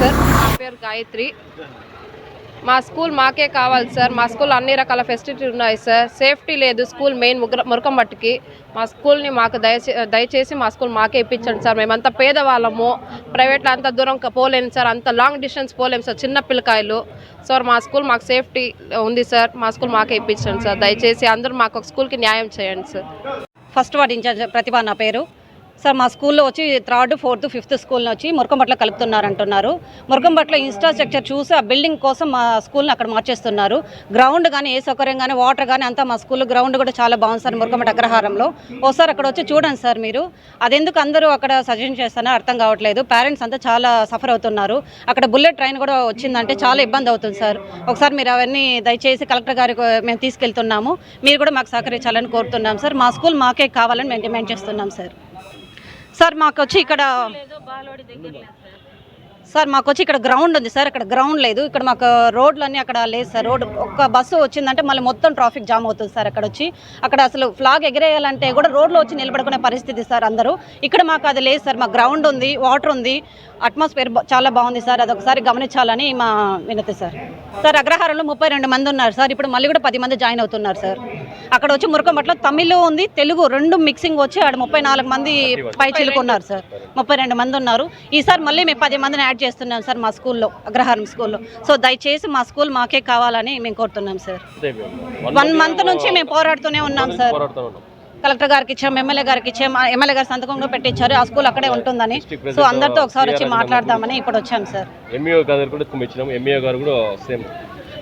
Sir. నా పేరు గాయత్రి. మా స్కూల్ మాకే కావాలి సార్. మా స్కూల్ అన్ని రకాల ఫెసిలిటీ ఉన్నాయి సార్. సేఫ్టీ లేదు స్కూల్ మెయిన్ ముగ్గుర మురకంబట్టుకి మా స్కూల్ని మాకు దయచే దయచేసి మా స్కూల్ మాకే ఇప్పించండి సార్. మేమంతా పేదవాళ్ళము. ప్రైవేట్లో అంత దూరం పోలేము సార్. అంత లాంగ్ డిస్టెన్స్ పోలేము సార్. చిన్న పిల్లకాయలు. సార్ మా స్కూల్ మాకు సేఫ్టీ ఉంది సార్. మా స్కూల్ మాకే ఇప్పించండి సార్. దయచేసి అందరూ మాకు ఒక స్కూల్కి న్యాయం చేయండి sir. First ward incharge Pratibha నా పేరు. సార్ మా స్కూల్లో వచ్చి థర్డ్ ఫోర్త్ ఫిఫ్త్ స్కూల్ని వచ్చి మురకంబట్ల కలుపుతున్నారు అంటున్నారు. మురకంబట్ల ఇన్ఫ్రాస్ట్రక్చర్ చూసి ఆ బిల్డింగ్ కోసం మా స్కూల్ని అక్కడ మార్చేస్తున్నారు. గ్రౌండ్ కానీ ఏ సౌకర్యం కానీ వాటర్ కానీ అంతా మా స్కూల్ గ్రౌండ్ కూడా చాలా బాగుంది సార్ మురకంబట్ట అగ్రహారంలో. ఒకసారి అక్కడ వచ్చి చూడండి సార్ మీరు. అదెందుకు అందరూ అక్కడ సజెషన్ చేస్తానో అర్థం కావట్లేదు. పేరెంట్స్ అంతా చాలా సఫర్ అవుతున్నారు. అక్కడ బుల్లెట్ ట్రైన్ కూడా వచ్చిందంటే చాలా ఇబ్బంది అవుతుంది సార్. ఒకసారి మీరు అవన్నీ దయచేసి కలెక్టర్ గారికి మేము తీసుకెళ్తున్నాము. మీరు కూడా మాకు సహకరించాలని కోరుతున్నాం సార్. మా స్కూల్ మాకే కావాలని మేము డిమాండ్ చేస్తున్నాం సార్. సార్ మాకు వచ్చి ఇక్కడ సార్ మాకు వచ్చి ఇక్కడ గ్రౌండ్ ఉంది సార్ ఇక్కడ గ్రౌండ్ లేదు. ఇక్కడ మాకు రోడ్లన్నీ అక్కడ లేదు సార్. రోడ్ ఒక్క బస్సు వచ్చిందంటే మళ్ళీ మొత్తం ట్రాఫిక్ జామ్ అవుతుంది సార్ అక్కడ వచ్చి అక్కడ అసలు ఫ్లాగ్ ఎగిరేయాలంటే కూడా రోడ్లో వచ్చి నిలబడుకునే పరిస్థితి సార్ అందరూ. ఇక్కడ మాకు అది లేదు సార్. మాకు గ్రౌండ్ ఉంది వాటర్ ఉంది. అట్మాస్ఫియర్ చాలా బాగుంది సార్. అది ఒకసారి గమనించాలని మా వినతి సార్. సార్ అగ్రహారంలో ముప్పై రెండు మంది ఉన్నారు సార్. ఇప్పుడు మళ్ళీ కూడా పది మంది జాయిన్ అవుతున్నారు సార్. అక్కడ వచ్చి మురకంపట్ల తమిళ్ ఉంది తెలుగు రెండు మిక్సింగ్ వచ్చి ఆడ ముప్పై నాలుగు మంది పై చిలుకున్నారు సార్. ముప్పై రెండు మంది ఉన్నారు. ఈసారి మళ్ళీ మేము పది మందిని యాడ్ చేస్తున్నాం సార్ మా స్కూల్లో అగ్రహారం స్కూల్లో. సో దయచేసి మా స్కూల్ మాకే కావాలని మేము కోరుతున్నాం సార్. వన్ మంత్ నుంచి మేము పోరాడుతూనే ఉన్నాం సార్. కలెక్టర్ గారికి ఇచ్చాం ఎమ్మెల్యే గారికి ఇచ్చాం ఎమ్మెల్యే గారి సంతకం కూడా పెట్టించారు. ఆ స్కూల్ అక్కడే ఉంటుందని. సో అందరితో ఒకసారి వచ్చి మాట్లాడదామని ఇప్పుడు వచ్చాం సార్. ఎంఈఓ గారు కూడా ఎంఈఓ గారు కూడా సేమ్.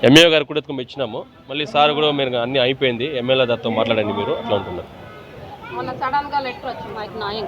ఎంఈఓ గారు కూడా ఎత్తుకొని ఇచ్చినాము. మళ్ళీ సార్ కూడా మీరు అన్ని అయిపోయింది. ఎమ్మెల్యే దాంతో మాట్లాడండి మీరు. అట్లా ఉంటున్నారు. మొన్న సడన్గా లెటర్ వచ్చింది నాయం